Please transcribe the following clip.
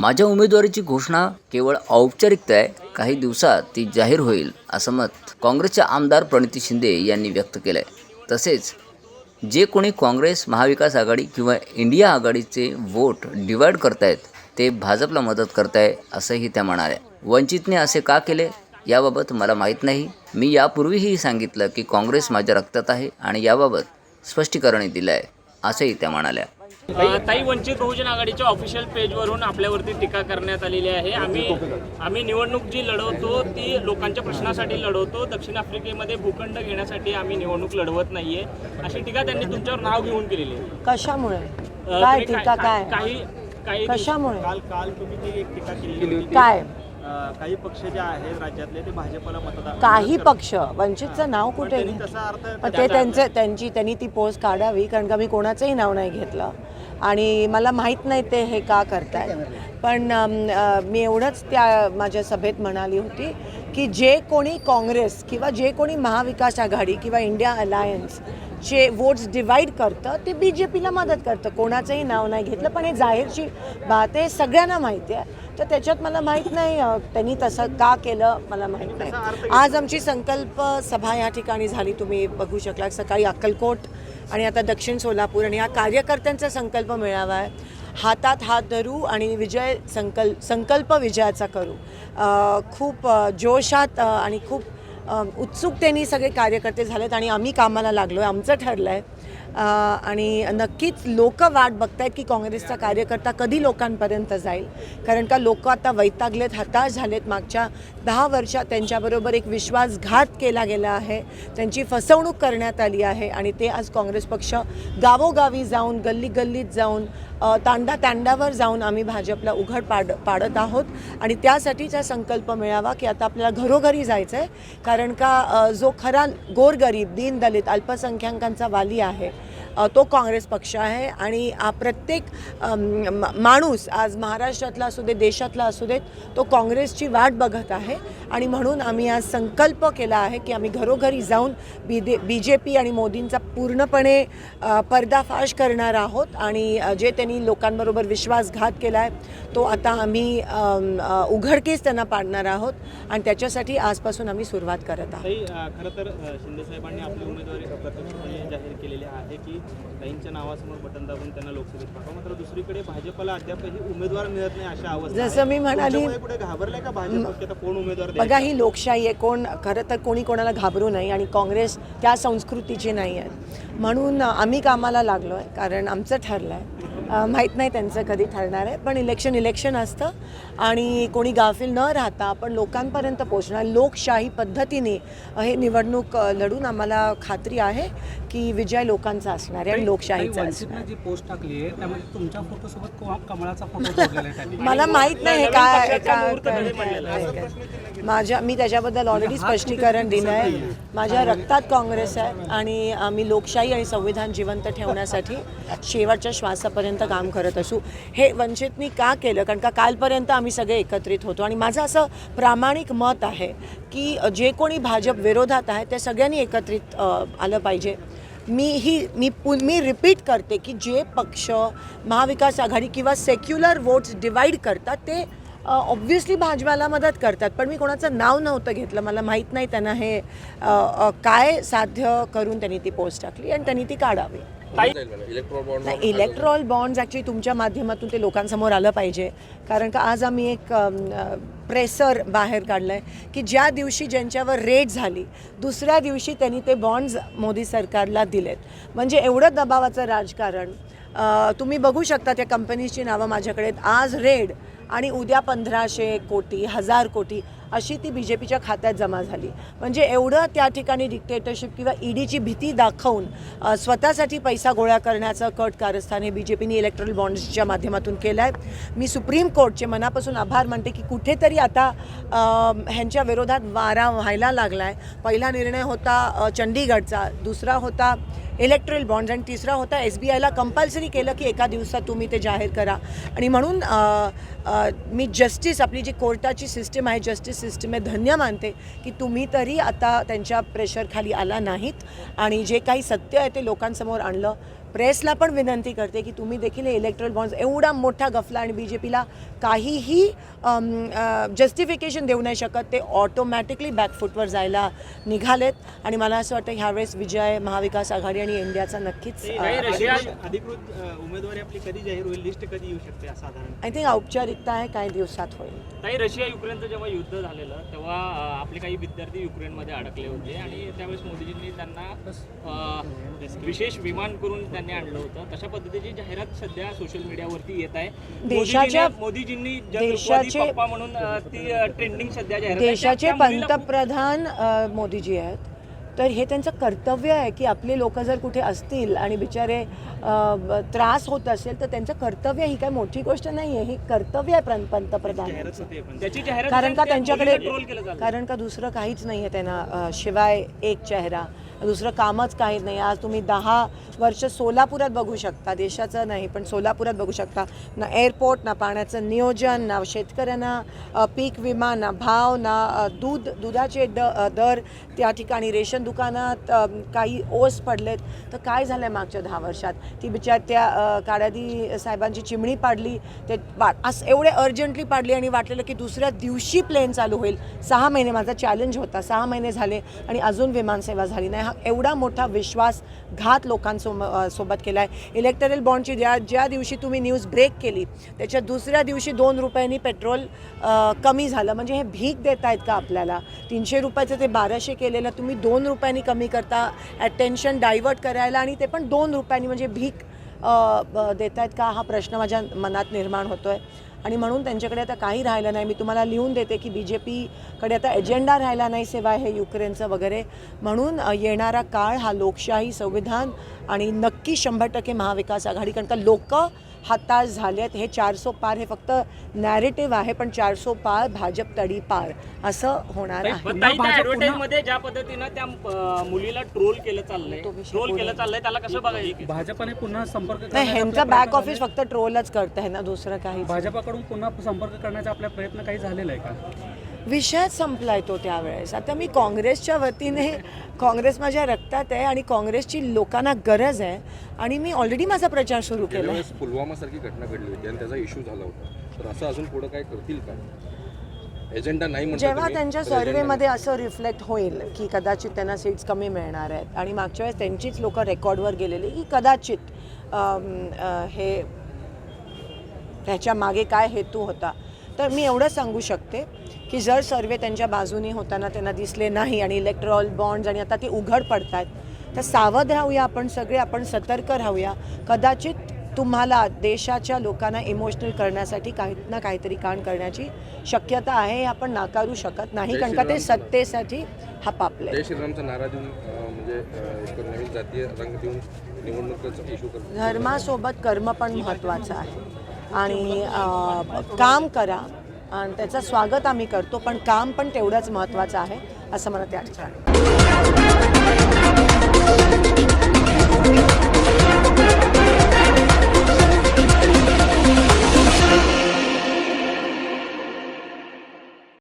माझ्या उमेदवारीची घोषणा केवळ औपचारिकता आहे काही दिवसात ती जाहीर होईल असं मत काँग्रेसचे आमदार प्रणिती शिंदे यांनी व्यक्त केलं आहे तसेच जे कोणी काँग्रेस महाविकास आघाडी किंवा इंडिया आघाडीचे वोट डिवाईड करतायत ते भाजपला मदत करताय असंही त्या म्हणाल्या. वंचितने असे का केले? याबाबत मला माहीत नाही. मी यापूर्वीही सांगितलं की काँग्रेस माझ्या रक्तात आहे आणि याबाबत स्पष्टीकरणही दिलं आहे असंही त्या म्हणाल्या. ताई वंचित बहुजन आघाडीच्या ऑफिशियल पेजवरून आपल्यावरती टीका करण्यात आलेली आहे. आम्ही आम्ही निवडणूक जी लढवतो ती लोकांच्या प्रश्नासाठी लढवतो. दक्षिण आफ्रिकेमध्ये भूखंड घेण्यासाठी आम्ही निवडणूक लढवत नाहीये. अशी टीका त्यांनी तुमच्यावर नाव घेऊन केलेली आहे. कशामुळे? काय टीका काय? काही काही कशामुळे? काल काल तुम्ही जी एक टीका केली होती. काय? काही पक्ष जे आहेत राज्यातले ते भाजपला मतदान काही. पक्ष? वंचितचं नाव कुठे? तसा अर्थ ते त्यांचं त्यांची त्यांनी ती पोस्ट काढावी कारण का मी कोणाचंही नाव नाही घेतलं. आणि मला माहीत नाही ते हे का करतायत. पण मी एवढंच त्या माझ्या सभेत म्हणाली होती की जे कोणी काँग्रेस किंवा जे कोणी महाविकास आघाडी किंवा इंडिया अलायन्स जे वोट्स डिवाईड करतं ते बी जे पीला मदत करतं. कोणाचंही नाव नाही घेतलं पण हे जाहीरची बात आहे सगळ्यांना माहिती आहे. तर त्याच्यात मला माहीत नाही त्यांनी तसं का केलं मला माहीत नाही. आज आमची संकल्प सभा या ठिकाणी झाली तुम्ही बघू शकला सकाळी अक्कलकोट आणि आता दक्षिण सोलापूर आणि हा कार्यकर्त्यांचा संकल्प मिळावा आहे. हातात हात धरू आणि विजय संकल्प संकल्प विजयाचा करू. खूप जोशात आणि खूप उत्सुकतेने सगळे कार्यकर्ते झालेत आणि आम्ही कामाला लागलो आहे आमचं ठरलं आहे आणि नक्कीच लोक वाट बघतायत की काँग्रेसचा कार्यकर्ता कधी लोकांपर्यंत जाईल. कारण का लोक आता वैतागलेत हताश झालेत. मागच्या दहा वर्षात त्यांच्याबरोबर एक विश्वासघात केला गेला आहे. त्यांची फसवणूक करण्यात आली आहे आणि ते आज काँग्रेस पक्ष गावोगावी जाऊन गल्ली गल्लीत जाऊन तांडा तांड्यावर जाऊन आम्ही भाजपला उघड पाड पाडत आहोत. आणि त्यासाठीचा संकल्प मिळावा की आता आपल्याला घरोघरी जायचं आहे कारण का जो खरा गोरगरीब दीनदलित अल्पसंख्याकांचा वाली आहे तो काँग्रेस पक्ष आहे आणि प्रत्येक माणूस आज महाराष्ट्रातला असू दे देशातला असू देत तो काँग्रेसची वाट बघत आहे. आणि म्हणून आम्ही आज संकल्प केला आहे की आम्ही घरोघरी जाऊन बी दे बी जे पी आणि मोदींचा पूर्णपणे पर्दाफाश करणार आहोत. आणि जे त्यांनी लोकांबरोबर विश्वासघात केला आहे तो आता आम्ही अम, उघडकीस त्यांना पाडणार आहोत. आणि त्याच्यासाठी आजपासून आम्ही सुरुवात करत आहोत. खरं तर शिंदे साहेबांनी आपली उमेदवारी जाहीर केलेली आहे. की ताईंच्या नावासमोर बटन दाबून त्यांना लोकसभेत पाठवा मात्र दुसरीकडे भाजपला अद्यापही उमेदवार मिळत नाही अशा अवस्था जसं आहे. मी म्हणाली- कुठे घाबरलाय का भाजप आता कोण उमेदवार बघा? ही लोकशाही आहे कोण खरं तर कोणी कोणाला घाबरू नाही आणि काँग्रेस त्या संस्कृतीची नाही आहे म्हणून आम्ही कामाला लागलो आहे कारण आमचं ठरलं आहे माहीत नाही त्यांचं कधी ठरणार आहे पण इलेक्शन इलेक्शन असतं आणि कोणी गाफील न राहता आपण लोकांपर्यंत पोचणार लोकशाही पद्धतीने हे निवडणूक लढून आम्हाला खात्री आहे की विजय लोकांचा असणार आहे आणि लोकशाहीचा असणार वंचितने जी पोस्ट टाकली आहे त्यामध्ये तुमच्या फोटोसोबत को- कमळाचा फोटो जोडलेला आहे? त्यांनी मला माहीत नाही हे काय- माझ्या मी त्याच्याबद्दल ऑलरेडी स्पष्टीकरण दिलं आहे माझ्या रक्तात काँग्रेस आहे आणि आम्ही लोकशाही आणि संविधान जिवंत ठेवण्यासाठी शेवटच्या श्वासापर्यंत काम करत असू. हे वंचितनी का केलं? कारण का कालपर्यंत आम्ही सगळे एकत्रित होतो. आणि माझं असं प्रामाणिक मत आहे की जे कोणी भाजप विरोधात आहे त्या सगळ्यांनी एकत्रित आलं पाहिजे. मी ही मी पु मी रिपीट करते की जे पक्ष महाविकास आघाडी किंवा सेक्युलर वोट्स डिवाईड करतात ते ऑब्व्हियसली भाजपाला मदत करतात पण मी कोणाचं नाव नव्हतं घेतलं. मला माहीत नाही त्यांना हे काय साध्य करून त्यांनी ती पोस्ट टाकली आणि त्यांनी ती काढावी. इलेक्ट्रॉल बॉन्ड्स ॲक्च्युली तुमच्या माध्यमातून ते लोकांसमोर आलं पाहिजे. कारण का आज आम्ही एक प्रेसर बाहेर काढलं आहे की ज्या दिवशी ज्यांच्यावर रेड झाली दुसऱ्या दिवशी त्यांनी ते बॉन्ड्स मोदी सरकारला दिलेत. म्हणजे एवढं दबावाचं राजकारण तुम्ही बघू शकता त्या कंपनीजची नावं माझ्याकडे. आज रेड आणि उद्या पंधराशे कोटी हजार कोटी अशी ती बी जे पीच्या खात्यात जमा झाली. म्हणजे एवढं त्या ठिकाणी डिक्टेटरशिप किंवा ईडीची भीती दाखवून स्वतःसाठी पैसा गोळा करण्याचं कट कारस्थान हे बी जे पीने इलेक्ट्रॉनिक बॉन्ड्सच्या माध्यमातून केलं आहे मी सुप्रीम कोर्टचे मनापासून आभार मानते की कुठेतरी आता ह्यांच्या विरोधात वारा व्हायला लागला आहे पहिला निर्णय होता चंडीगढचा चंडीगडचा दुसरा होता इलेक्ट्रल बॉन्ड्स. आणि तिसरा होता एस बी आयला कंपल्सरी केलं की एका दिवसात तुम्ही ते जाहीर करा. आणि म्हणून मी जस्टिस आपली जी कोर्टाची सिस्टीम आहे जस्टिस सिस्टीम आहे धन्य मानते की तुम्ही तरी आता त्यांच्या प्रेशरखाली आला नाहीत. आणि जे काही सत्य आहे ते लोकांसमोर आणलं. प्रेसला पण विनंती करते की तुम्ही देखील हे इलेक्ट्रल बॉन्ड्स एवढा मोठा गफला आणि बी जे पीला काहीही जस्टिफिकेशन देऊ नाही शकत ते ऑटोमॅटिकली बॅकफुटवर जायला निघालेत. आणि मला असं वाटतं ह्यावेळेस विजय महाविकास आघाडी आणि इंडियाचा नक्कीच अधिकृत उमेदवारी आपली कधी जाहीर होईल लिस्ट कधी येऊ शकते साधारण? आय थिंक औपचारिकता आहे काही दिवसात होईल. काही रशिया युक्रेनचं जेव्हा युद्ध झालेलं तेव्हा आपले काही विद्यार्थी युक्रेनमध्ये अडकले होते आणि त्यावेळेस मोदीजींनी त्यांना विशेष विमान करून त्यांनी आणलं होतं. तशा पद्धतीची जाहिरात सध्या सोशल मीडियावरती येत आहे. देशाच्या- मोदीजींनी- देशाचे- पप्पा म्हणून ती ट्रेंडिंग सध्या जाहिरात. देशाचे पंतप्रधान मोदीजी आहेत. तर हे त्यांचं कर्तव्य आहे की आपले लोक जर कुठे असतील आणि बिचारे त्रास होत असेल तर त्यांचं कर्तव्य ही काय मोठी गोष्ट नाही आहे. ही कर्तव्य आहे पं- पंतप्रधानांचं होते पण. त्याची जाहिरात कारण का त्या त्यांच्याकडे. कारण का दुसरं काहीच नाही आहे त्यांना शिवाय एक चेहरा. दुसरं कामच काही नाही. आज तुम्ही दहा वर्ष सोलापुरात बघू शकता. देशाचं नाही पण सोलापुरात बघू शकता. ना एअरपोर्ट ना पाण्याचं नियोजन ना शेतकऱ्यांना पीक विमा ना भाव ना दूध दुधाचे द दर. त्या ठिकाणी रेशन दुकानात काही ओस पडलेत. तर काय झालं आहे मागच्या दहा वर्षात? ती बिचार त्या अ, साहेबांची चिमणी पाडली. ते असं एवढे अर्जंटली पाडली आणि वाटलेलं की दुसऱ्या दिवशी प्लेन चालू होईल. सहा महिने माझा चॅलेंज होता. सहा महिने झाले आणि अजून विमानसेवा झाली नाही. हा एवढा मोठा विश्वासघात लोकांसो सोबत केला आहे इलेक्टरल बॉन्डची ज्या ज्या दिवशी तुम्ही न्यूज ब्रेक केली त्याच्या दुसऱ्या दिवशी दोन रुपयांनी पेट्रोल कमी झालं. म्हणजे हे भीक देत आहेत का आपल्याला? तीनशे रुपयाचं ते बाराशे केलेलं तुम्ही दोन रुपयांनी कमी करता अटेन्शन डायवर्ट करायला आणि ते पण दोन रुपयांनी म्हणजे भीक देत आहेत का? हा प्रश्न माझ्या मनात निर्माण होतो आहे आणि म्हणून त्यांच्याकडे आता काही राहिलं नाही. मी तुम्हाला लिहून देते की बी जे पीकडे आता एजेंडा राहिला नाही सिवाय हे युक्रेनचं वगैरे. म्हणून येणारा काळ हा लोकशाही संविधान आणि नक्की शंभर टक्के महाविकास आघाडी कारण का लोक हाताश झाले आहेत हे चारसो पार हे फक्त नॅरेटिव्ह आहे पण चारसो पार भाजप तडी पार असं होणार आहे. ज्या पद्धतीनं त्या मुलीला ट्रोल केलं चाललंय ट्रोल. केलं चाललंय त्याला कसं बघायचं? भाजपाने पुन्हा संपर्क नाही ह्यांचं बॅक ऑफिस? फक्त ट्रोलच करत आहे ना दुसरं काही भाजपाकडून पुन्हा संपर्क करण्याचा आपला प्रयत्न काही झालेला आहे का? विषयच संपलाय तो त्यावेळेस. आता मी काँग्रेसच्या वतीने काँग्रेस माझ्या रक्तात आहे आणि काँग्रेसची लोकांना गरज आहे आणि मी ऑलरेडी माझा प्रचार सुरू केला आहे वेळेस पुलवामासारखी घटना घडली होती आणि त्याचा इश्यू झाला होता. तर असं अजून पुढे काय करतील का? एजेंडा नाही म्हणता जेव्हा तुम्ही, त्यांच्या agenda सर्वेमध्ये असं रिफ्लेक्ट होईल की कदाचित त्यांना सीट्स कमी मिळणार आहेत. आणि मागच्या वेळेस त्यांचीच लोक रेकॉर्डवर गेलेली की कदाचित अम, अ, हे ह्याच्या मागे काय हेतू होता. तर मी एवढं सांगू शकते की जर सर्वे त्यांच्या बाजूनी होताना त्यांना दिसले नाही आणि इलेक्ट्रॉल बॉन्ड्स आणि आता ते उघड पडत आहेत तर सावध राहूया आपण सगळे आपण सतर्क राहूया. कदाचित तुम्हाला देशाच्या लोकांना इमोशनल करण्यासाठी काही ना काहीतरी कांड करण्याची शक्यता आहे हे आपण नाकारू शकत नाही कारण का ते सत्तेसाठी हपापले जय श्रीरामचा नारा देऊन म्हणजे जातीय रंग देऊन करतात धर्मासोबत कर्म पण महत्त्वाचं आहे. आणि काम करा आणि त्याचं स्वागत आम्ही करतो पण काम पण तेवढंच महत्त्वाचं आहे असं मला त्या ठिकाणी